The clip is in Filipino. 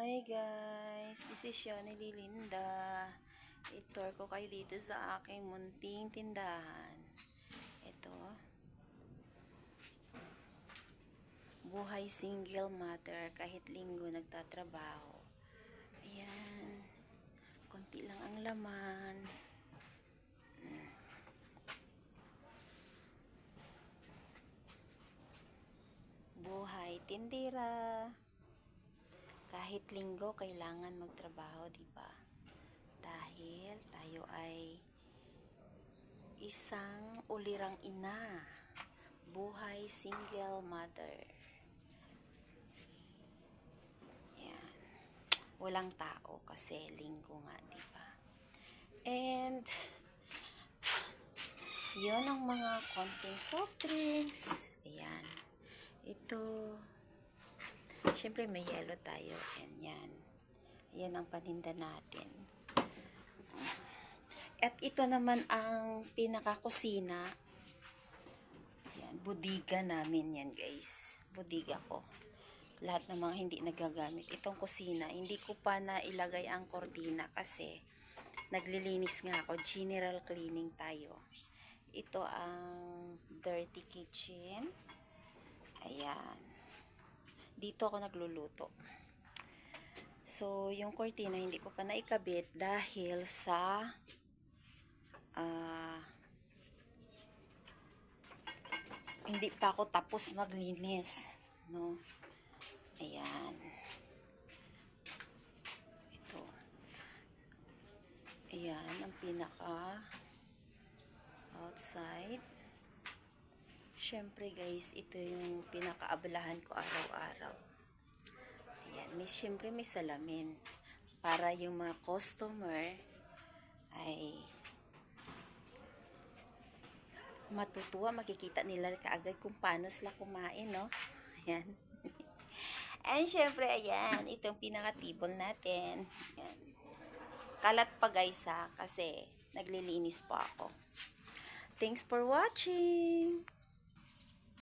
Hi guys, this is Shani Di Linda. Itor ko kayo dito sa aking munting tindahan. Ito. Buhay single mother kahit linggo nagtatrabaho. Ayan. Konti lang ang laman. Buhay tindira. Kahit linggo, kailangan magtrabaho, di ba? Dahil tayo ay isang ulirang ina. Buhay single mother. Yan. Walang tao kasi linggo nga, di ba? And, yun ang mga konting soft drinks. Ayan. Ito, Siyempre may yellow tayo. And yan. Yan ang paninda natin. At ito naman ang pinakakusina. Yan. Budiga namin yan guys. Budiga ko. Lahat ng mga hindi nagagamit. Itong kusina, hindi ko pa na ilagay ang kortina kasi naglilinis nga ako. General cleaning tayo. Ito ang dirty kitchen. Ayan dito ako nagluluto. So, yung cortina hindi ko pa naikabit dahil sa ah, hindi pa ako tapos maglinis. No? Ayan. Ito. Ayan, ang pinaka outside. Siyempre guys, ito yung pinakaabalahan ko araw-araw. Ayan, may, siyempre may salamin. Para yung mga customer ay matutuwa, makikita nila kaagad kung paano sila kumain, no? Ayan. And syempre, ayan, itong pinaka-table natin. Ayan. Kalat pa guys ha, kasi naglilinis po ako. Thanks for watching!